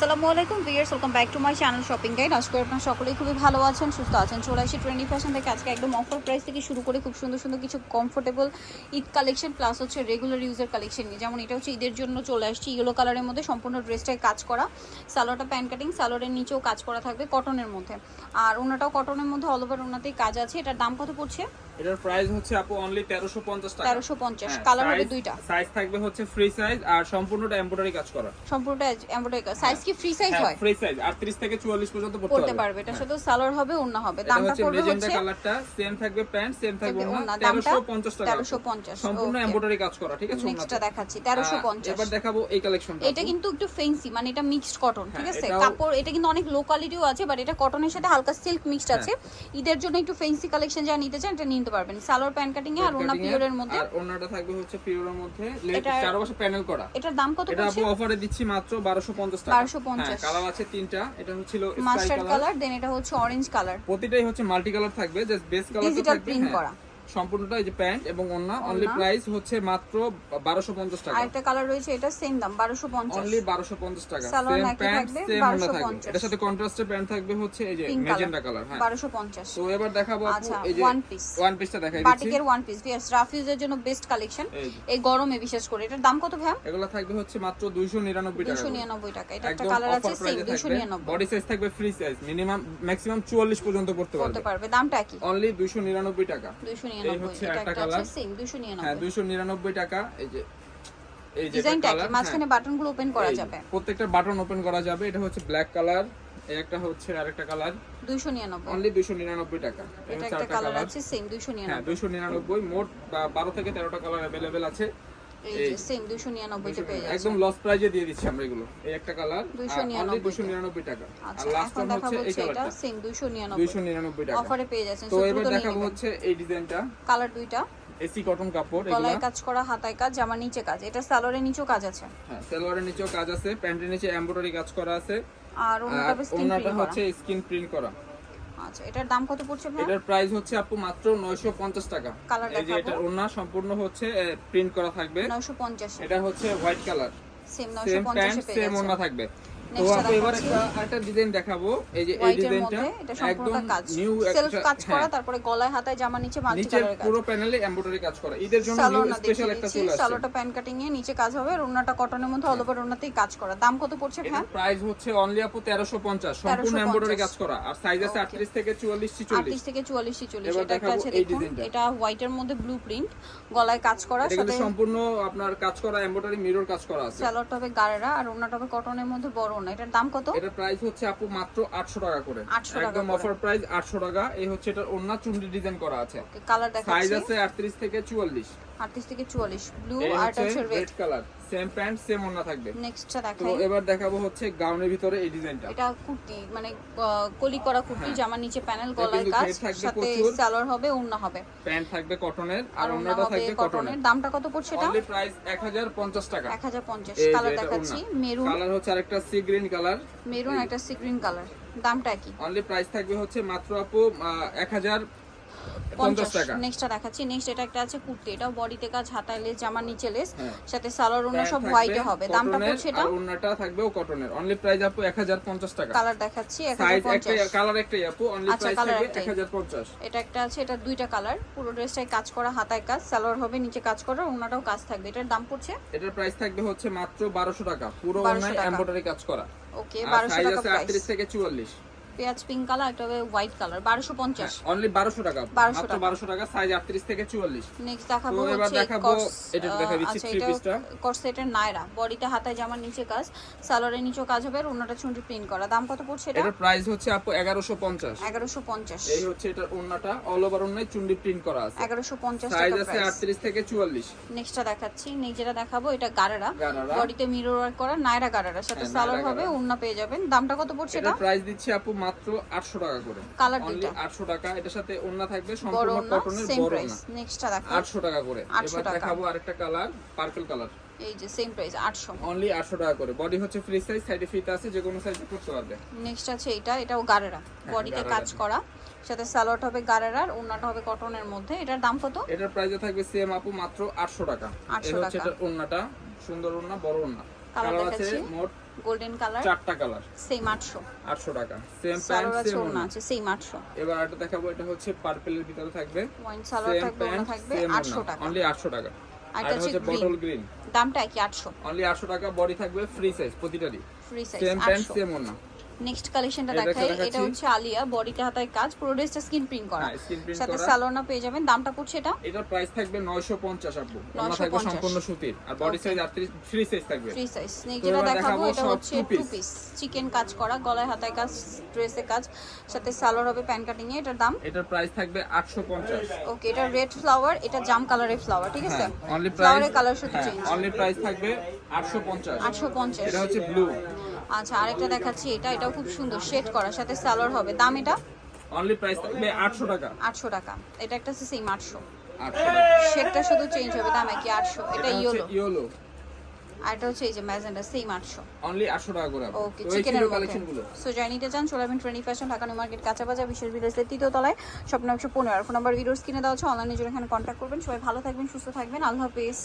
আসসালামু আলাইকুম viewers welcome back to my channel shopping guide আজকে আপনারা সকলেই খুবই ভালো আছেন, সুস্থ আছেন। চলে আসি ট্রেন্ডি ফ্যাশন থেকে। আজকে একদম অফার প্রাইস থেকে শুরু করে খুব সুন্দর সুন্দর কিছু কমফোর্টেবল ঈদ কালেকশন প্লাস হচ্ছে রেগুলার ইউজার কালেকশন নিয়ে। যেমন এটা হচ্ছে ঈদের জন্য চলে আসছে ইয়েলো কালারের মধ্যে সম্পূর্ণ ড্রেসটায় কাজ করা। সালোয়ারটা প্যান্ট কাটিং সালোয়ারের নিচেও কাজ করা থাকবে কটনের মধ্যে। আর ওনাটাও কটনের মধ্যে অল ওভার ওনাতেই কাজ আছে। এটার দাম কত পড়ছে? এটার প্রাইস হচ্ছে আপু অনলি 1350 টাকা। তেরোশো পঞ্চাশ হ্যাঁ, কালার হবে দুইটা। সাইজ থাকবে হচ্ছে ফ্রি সাইজ আর সম্পূর্ণটা এমব্রয়ডারি কাজ করা। সম্পূর্ণটা এমব্রয়ডারি সাইজ কি ফ্রি সাইজ হয় ফ্রি সাইজ 38 থেকে 44 পর্যন্ত পড়তে পারবে। পারবে এটা শুধু সালোয়ার হবে ওন্না হবে। দামটা পড়বে হচ্ছে কালারটা সেম থাকবে প্যান্ট সেম থাকবে থাকবে ওড়না, 1350 টাকা। 1350 সম্পূর্ণ এমব্রয়ডারি কাজ করা ঠিক আছে? নেক্সটটা দেখাচ্ছি আহ, তেরোশো পঞ্চাশ। এবার দেখাবো এই কালেকশনটা এটা কিন্তু একটু ফেন্সি মানে এটা মিক্সড কটন ঠিক হ্যাঁ, আছে কাপড় এটা কিন্তু অনেক লো কোয়ালিটিও আছে বাট এটা কটনের সাথে হালকা সিল্ক মিক্সড আছে। ঈদের জন্য একটু ফেন্সি কালেকশন যা নিতে চান এটা নিতে পারবেন। সালোয়ার প্যান্ট কাটিং এ আর ওনা পিওর এর মধ্যে। আর ওনাটা থাকবে হচ্ছে পিওর এর মধ্যে এটা- চারপাশে প্যানেল করা। এটার দাম কত এটা আপু অফারে দিচ্ছি মাত্র 1250 টাকা। 1250 কালার আছে তিনটা। এটা হচ্ছিল sky mustard colour colour then এটা হচ্ছে অরেঞ্জ কালার প্রতিটাই হচ্ছে মাল্টি কালার থাকবে জাস্ট বেস কালার তো থাকবে ডিজিটাল প্রিন্ট করা। সম্পূর্ণটা এই যে প্যান্ট এবং ওন্না অনলি প্রাইস হচ্ছে মাত্র 1250 টাকা। আরেকটা কালার রয়েছে এটা সেম দাম বারোশো পঞ্চাশ। অনলি 1250 টাকা। সেম প্যান্ট সেম ওন্না থাকবে 1250 এটার সাথে কন্ট্রাস্টের প্যান্ট থাকবে হচ্ছে এই যে ম্যাজেন্টা কালার হ্যাঁ। বারোশো পঞ্চাশ। তো এবার দেখাবো আচ্ছা, এই যে one piece। ওয়ান পিসটা দেখাই দিচ্ছি। বাটিকের ওয়ান পিস বিয়াস রাফিউজের জন্য বেস্ট কালেকশন এই গরমে বিশেষ করে। এটার দাম কত ভাই এগুলো থাকবে হচ্ছে মাত্র 299 টাকা। দুশো করে। নিরানব্বই টাকা। এটা একটা কালার আছে সেম প্রাইসে দুশো থাকবে। নিরানব্বই। বডি সাইজ থাকবে ফ্রি সাইজ মিনিমাম ম্যাক্সিমাম 44 পর্যন্ত পড়তে পারবে। পারবে দামটা কি অনলি 299 টাকা। দুশো এই নিরানব্বই হচ্ছে এটা একটা একটা আছে কালার সেম দুশো হ্যাঁ নিরানব্বই 299 টাকা এই যে এই যে ডিজাইনটা কি কালার মাঝখানে বাটনগুলো ওপেন করা যাবে প্রত্যেকটা বাটন ওপেন করা যাবে এটা হচ্ছে ব্ল্যাক কালার এই একটা হচ্ছে আরেকটা কালার দুইশো নিরানব্বই অনলি 299 টাকা এই এটা হচ্ছে একটা আরেকটা কালার কালার আছে সেম দুইশো হ্যাঁ নিরানব্বই 299 মোট বা- 12 থেকে 13টা কালার अवेलेबल আছে এই যে সেম দুইশো নিরানব্বইতে পেয়ে যাচ্ছে একদম লস প্রাইজে দিয়ে দিচ্ছি আমরা এগুলো। এই একটা কালার 299 299 টাকা। আর আচ্ছা লাস্ট এখন হচ্ছে এই কালারটা সেম দুইশো নিরানব্বই। 299 টাকা। অফারে পেয়ে যাচ্ছেন তো সো এবার দেখাবো হচ্ছে এই ডিজাইনটা কালার দুইটা। এসি কটন কাপড় গলায় কাজ করা হাতায় কাজ জামার নিচে কাজ। এটা সালোয়ারের নিচেও কাজ আছে। হ্যাঁ সালোয়ারের নিচেও কাজ আছে। প্যান্টের নিচে এমব্রয়ডারি কাজ করা আছে। আর ওনাটা আর স্ক্রিন প্রিন্ট করা। আচ্ছা এটার দাম কত পড়ছে ভাই এটার প্রাইস হচ্ছে আপু মাত্র 950 টাকা। কালার এই যে এটা এটার ওড়না সম্পূর্ণ হচ্ছে প্রিন্ট করা থাকবে। নয়শো পঞ্চাশ। এটা হচ্ছে হোয়াইট কালার সেম নয়শো সেম প্যান্ট পঞ্চাশে সেম ওড়না থাকবে। তো আপু এবার একটা একটা ডিজাইন দেখাবো। এই যে এই ডিজাইনটা একদম নিউ সেলফ কাজ করা হ্যাঁ, তারপরে গলায় হাতায় জামার নিচে মাল্টি কালারের কাজ। পুরো প্যানেলে এমব্রয়ডারি কাজ করা। জন্য নিউ স্পেশাল একটা দিচ্ছি। চলে আসছে সালোয়ারটা প্যান্ট কাটিং এ নিচে কাজ হবে আর ওনাটা কটনের মধ্যে অল ওভার ওনাতেই কাজ করা। দাম কত পড়ছে এটার প্রাইস হচ্ছে অনলি আপু 1350 সম্পূর্ণ এমব্রয়ডারি কাজ করা। আর সাইজ আছে 38 থেকে 44 46 আটত্রিশ থেকে চুয়াল্লিশ চল্লিশ। এবার এটা একটা আছে দেখুন। এটা হোয়াইটের মধ্যে ব্লু প্রিন্ট গলায় কাজ করা সাথে সম্পূর্ণ আপনার কাজ করা এমব্রয়ডারি মিরর কাজ করা আছে। সালোয়ারটা হবে গাড়েরা আর ওনাটা হবে কটনের মধ্যে বড় না এটার দাম কত? এটা প্রাইস হচ্ছে আপু মাত্র 800 টাকা করে। 800 টাকা একদম অফার প্রাইস 800 টাকা। এই হচ্ছে এটার ওন্না চুন্ডি ডিজাইন করা আছে। কালার সাইজ আছে 38 থেকে 44 আটত্রিশ থেকে চুয়াল্লিশ ব্লু এই আর হচ্ছে red colour same pant same ওন্না থাকবে। নেক্সটটা তো এবার দেখাবো হচ্ছে গাউনের ভিতরে এই ডিজাইনটা এটা কুর্তি মানে কলি করা কুর্তি জামার নিচে প্যানেল গলায় কাজ সাথে। সালোয়ার হবে ওড়না হবে। প্যান্ট থাকবে কটনের আর ওন্নাটা থাকবে কটনের দামটা কত পড়ছে এটা? অনলি প্রাইস 1050 টাকা। এক হাজার পঞ্চাশ। এই যে কালার দেখাচ্ছি মেরুন কালার হচ্ছে আরেকটা সি গ্রিন কালার মেরুন একটা সি গ্রিন কালার দামটা কি অনলি প্রাইস থাকবে হচ্ছে মাত্র আপু এক হাজার পঞ্চাশ টাকা। নেক্সটটা দেখাচ্ছি। নেক্সট এটা একটা আছে কুর্তি। এটাও বডিতে কাজ হাতায় লেস জামার নিচে লেস। হ্যাঁ। সাথে সালোয়ার সব হোয়াইটে হবে। দামটা পড়ছে এটা। আর ওন্নাটা কটনের অনলি প্রাইস আপু 1050 টাকা। কালার দেখাচ্ছি এক সাইজ হাজার একটাই পঞ্চাশ কালার একটাই আপু। অনলি আচ্ছা, প্রাইস থাকবে 1050 এটা একটা আছে এটা দুইটা কালার পুরো ড্রেসটাই কাজ করা হাতায় কাজ সালোয়ার হবে নিচে কাজ করা কাজ থাকবে। এটার দাম পড়ছে? এটার প্রাইস থাকবে হচ্ছে মাত্র 1200 টাকা। পুরো 1200 এমব্রয়ডারি কাজ করা। ওকে আর বারোশো সাইজ টাকা প্রাইস 38 থেকে 44 পেঁয়াজ পিঙ্ক কালার একটা হবে হোয়াইট কালার বারোশো পঞ্চাশ। অনলি 1200 টাকা। 1200 মাত্র টাকা। 1200 টাকা সাইজ 38 থেকে 44 নেক্সট দেখাবো হচ্ছে দেখাবো, এটা দেখা দিচ্ছি আচ্ছা three এটা piece টা। কর্সেটের নায়রা বডিতে হাতায় জামার নিচে কাজ সালোয়ারের নিচেও কাজ হবে আর চুনটি প্রিন্ট করা। দাম কত পড়ছে এটা? এটার প্রাইস হচ্ছে আপু 1150 এগারোশো পঞ্চাশ। এই হচ্ছে এটার ওন্নাটা অল ওভার ওন্নায় চুন্ডি প্রিন্ট করা আছে। এগারোশো পঞ্চাশ সাইজ টাকা আছে প্রাইস 38 থেকে 44 নেক্সটটা দেখাচ্ছি যেটা দেখাবো এটা গারারা। বডিতে মিরর ওয়ার্ক করা নায়রা গারারা। সাথে হ্যাঁ, সালোয়ার নায়রা হবে ওন্না পেয়ে যাবেন। দামটা কত পড়ছে এটা? প্রাইস দিচ্ছি আপু মাত্র 800 টাকা করে। কালার অনলি 800 টাকা। এটার সাথে ওন্না থাকবে সম্পূর্ণ কটনের বড় ওন্না নেক্সটটা দেখো 800 টাকা করে। এবার দেখাবো আরেকটা কালার পার্পল কালার এই যে সেম প্রাইস আটশো। অনলি 800 টাকা করে। বডি হচ্ছে ফ্রি সাইজ সাইডে ফিট আছে যে কোনো সাইজে করতে পারবে। নেক্সট আছে এটা এটাও গারেরা। বডিতে গারেরা। কাজ করা। সাথে সালোয়ার হবে গারেরার ওন্নাটা হবে কটনের মধ্যে। এটার দাম কত? এটার প্রাইসে থাকবে সেম আপু মাত্র 800 টাকা। 800 এই হচ্ছে টাকা। এটার ওন্নাটা সুন্দর ওন্না বড় ওন্না কালার আছে মোট গোল্ডেন কালার চারটা কালার সেম 800 800 টাকা। সেম প্যান্ট সেম ওড়না আছে সেম আটশো। এবার আরেকটা দেখাবো এটা হচ্ছে পার্পলের ভিতরে থাকবে। ওয়াইন সালোয়ার থাকবে ওড়না থাকবে সেম আটশো টাকা। অনলি আটশো টাকা। আর এটা হচ্ছে বটল গ্রিন দামটা কি আটশো। অনলি আটশো টাকা বডি থাকবে free size প্রতিটারই free size same pant same ওড়না নেক্সট কালেকশনটা দেখাই। এটা হচ্ছে আলিয়া বডিতে হাতায় কাজ পুরো ড্রেসটা স্কিন প্রিন্ট করা। হ্যাঁ, সাথে। সালোয়ারটা পেয়ে যাবেন। দামটা পড়ছে এটা? এটার প্রাইস থাকবে 950 আপু 950 থাকবে সম্পূর্ণ সুতির। আর বডি সাইজ 38 ফ্রি সাইজ থাকবে। ফ্রি সাইজ নেক্সট যেটা দেখাবো এটা হচ্ছে টু পিস চিকেন কাজ করা গলায় হাতায় কাজ ড্রেসে কাজ। সাথে সালোয়ার হবে প্যান কাটিং এ এটার দাম? এটার প্রাইস থাকবে 850 ওকে এটা রেড ফ্লাওয়ার এটা জাম কালারের ফ্লাওয়ার ঠিক আছে? অনলি প্রাইস ফ্লাওয়ারের কালার শুধু চেঞ্জ অনলি প্রাইস থাকবে 850 আটশো পঞ্চাশ। এটা হচ্ছে ব্লু আচ্ছা আরেকটা দেখাচ্ছি এটা এটাও খুব সুন্দর শেড করা সাথে সালোয়ার হবে। দাম এটা? অনলি প্রাইস থাকবে 800 টাকা। আটশো টাকা। এটা একটা সেম আটশো। 800 টাকা। শেডটা শুধু চেঞ্জ হবে দাম কি আটশো। এটা ইয়েলো ইয়েলো আর এটা হচ্ছে এই যে ম্যাজেন্ডা সেম আটশো। অনলি 800 টাকা করে ওকে চিকেনের কালেকশনগুলো সো যাই নিতে চান চলে আসবেন trendy fashion Dhaka new market কাঁচা বাজার বিশেষ বিদেশের তৃতীয় তলায়। স্বপ্ন একশো পনেরো। আর ফোন নাম্বার ভিডিওস কিনে দেওয়া হচ্ছে অনলাইনে জন্য এখানে কন্ট্যাক্ট করবেন। সবাই ভালো থাকবেন সুস্থ থাকবেন। আল্লাহ হাফেজ।